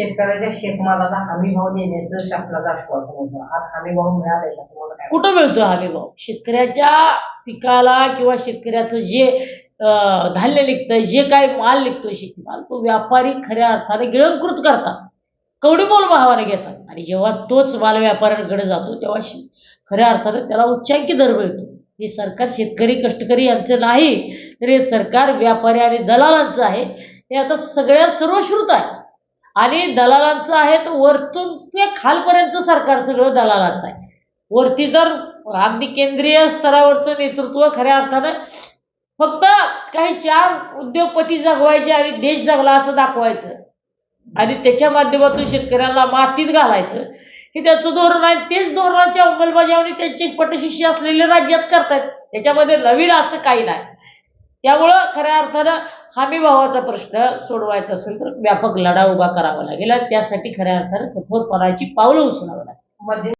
शेतकऱ्याच्या शेतमालाला हमी भाव देण्याचं शासनाचं आश्वासन होतं. आज हमी भाव मिळालाय का? तुम्हाला काय कुठं मिळतो हमी भाव? शेतकऱ्याच्या पिकाला किंवा शेतकऱ्याचं जे अं, धान्य निघतंय जे काय माल निघतोय शेतीमाल तो व्यापारी खऱ्या अर्थाने गिळंकृत करतात. कवडीमोल भावाने घेतात. आणि जेव्हा तोच माल व्यापाऱ्यांकडे जातो तेव्हा शे- खऱ्या अर्थाने त्याला उच्चांकी दर मिळतो. हे सरकार शेतकरी कष्टकरी यांचं नाही तर हे सरकार व्यापारी आणि दलालांचं आहे. हे आता सगळ्या सर्वश्रुत आहे. आणि दलालांचं आहे तर वरतून ते खालपर्यंत सरकार सगळं दलालाचं आहे. वरती तर अगदी केंद्रीय स्तरावरचं नेतृत्व खऱ्या अर्थानं फक्त काही चार उद्योगपती जगवायचे आणि देश जगला असं दाखवायचं. आणि त्याच्या माध्यमातून शेतकऱ्यांना मातीत घालायचं. हे त्याचं धोरण आहे. तेच धोरणाची अंमलबजावणी त्यांचे पटशिष्य असलेले राज्यात करतायत. त्याच्यामध्ये नवीन असं काही नाही. त्यामुळं खऱ्या अर्थानं हमी भावाचा प्रश्न सोडवायचा असेल तर व्यापक लढा उभा करावा लागेल आणि त्यासाठी खऱ्या अर्थाने कठोरपणाची पावलं उचलावं लागेल